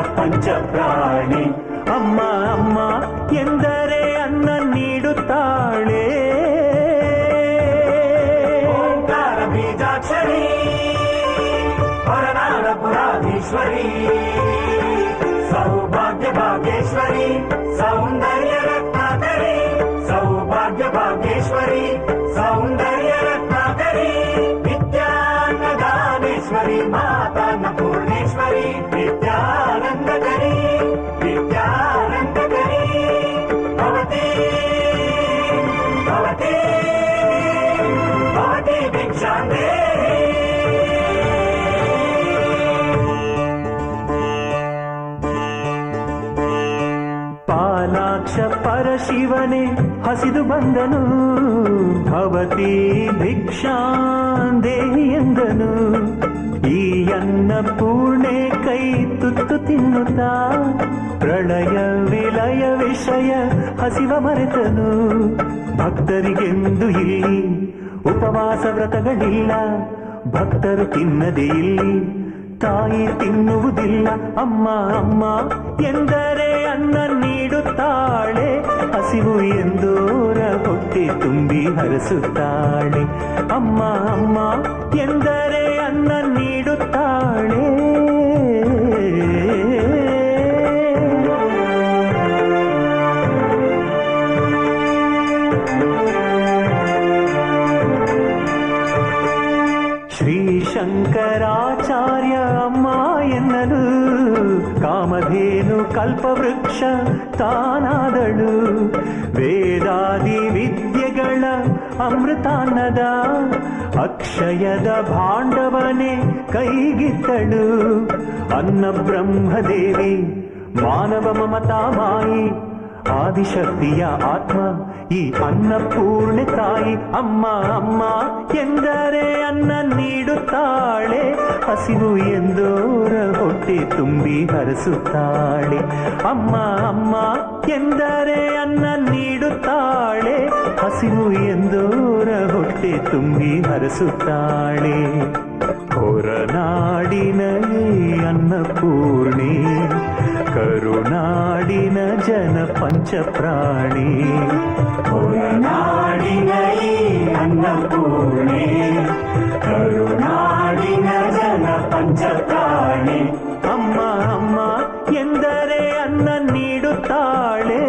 ಜನ ಪಂಚಪ್ರಾಣಿ ಅಮ್ಮ ಅಮ್ಮ ಎಂದರೆ ಅನ್ನ ನೀಡುತ್ತಾಳೆ ಓಂಕಾರ ಬೀಜಾಕ್ಷರಿ ಹೊರನಾಡ ಪುರಾಧೀಶ್ವರಿ ಸೌಭಾಗ್ಯ ಭಾಗ್ಯೇಶ್ವರಿ ಸೌಂದರ್ಯ ರತ್ನಾಕರಿ ಸೌಭಾಗ್ಯ ಭಾಗ್ಯೇಶ್ವರಿ ಸೌಂದರ್ಯ ರತ್ನಾಕರಿ ವಿದ್ಯಾನ್ನದಾನೇಶ್ವರಿ ಮಾತಾನ್ನ ಪಾಲಾಕ್ಷ ಪರಶಿವನೇ ಹಸಿದು ಬಂದನು, ಭವತಿ ಭಿಕ್ಷಾಂದೇಹಿ ಎಂದನು. ಈ ಅನ್ನ ಪೂರ್ಣೆ ಕೈ ತುತ್ತು ತಿನ್ನುತ್ತಾ, ಪ್ರಳಯ ವಿಲಯ ವಿಷಯ ಹಸಿವ ಮರೆತನು. ಭಕ್ತರಿಗೆಂದು ಇಲ್ಲಿ ಉಪವಾಸ ವ್ರತಗಳಿಲ್ಲ ಭಕ್ತರು ತಿನ್ನದೇ ಇಲ್ಲಿ, ತಾಯಿ ತಿನ್ನುವುದಿಲ್ಲ. ಅಮ್ಮ ಅಮ್ಮ, ಎಂದರೆ ಅನ್ನ ನೀಡುತ್ತಾಳೆ. ಹಸಿವು ಎಂದೋರ ಹೊಟ್ಟೆ ತುಂಬಿ ಹರಸುತ್ತಾಳೆ. ಅಮ್ಮ ಅಮ್ಮ, ಎಂದರೆ ಅನ್ನ ನೀಡುತ್ತಾಳೆ. ಶಂಕರಾಚಾರ್ಯ ಅಮ್ಮ ಎನ್ನಲು ಕಾಮಧೇನು ಕಲ್ಪವೃಕ್ಷ ತಾನಾದಳು ವೇದಾದಿ ವಿದ್ಯೆಗಳ ಅಮೃತಾನ್ನದ ಅಕ್ಷಯದ ಭಾಂಡವನೆ ಕೈಗಿತ್ತಳು ಅನ್ನ ಬ್ರಹ್ಮದೇವಿ ಮಾನವ ಮಮತಾ ಮಾಯಿ ಆದಿಶಕ್ತಿಯ ಆತ್ಮ, ಈ ಅನ್ನಪೂರ್ಣೆ ತಾಯಿ ಅಮ್ಮ ಅಮ್ಮ ಎಂದರೆ ಅನ್ನ ನೀಡುತ್ತಾಳೆ. ಹಸಿವು ಎಂದೋರ ಹೊಟ್ಟೆ ತುಂಬಿ ಹರಸುತ್ತಾಳೆ. ಅಮ್ಮ ಅಮ್ಮ ಎಂದರೆ ಅನ್ನ ನೀಡುತ್ತಾಳೆ. ಹಸಿವು ಎಂದೋರ ಹೊಟ್ಟೆ ತುಂಬಿ ಹರಸುತ್ತಾಳೆ. ಹೊರನಾಡಿನ ಅನ್ನಪೂರ್ಣಿ. ಕರುನಾಡಿನ ಜನ ಪಂಚಪ್ರಾಣಿ ಹೊರನಾಡಿನ ಈ ಅನ್ನಪೂರ್ಣೆ ಕರುನಾಡಿನ ಜನ ಪಂಚಪ್ರಾಣಿ ಅಮ್ಮ ಅಮ್ಮ ಎಂದರೆ ಅನ್ನ ನೀಡುತ್ತಾಳೆ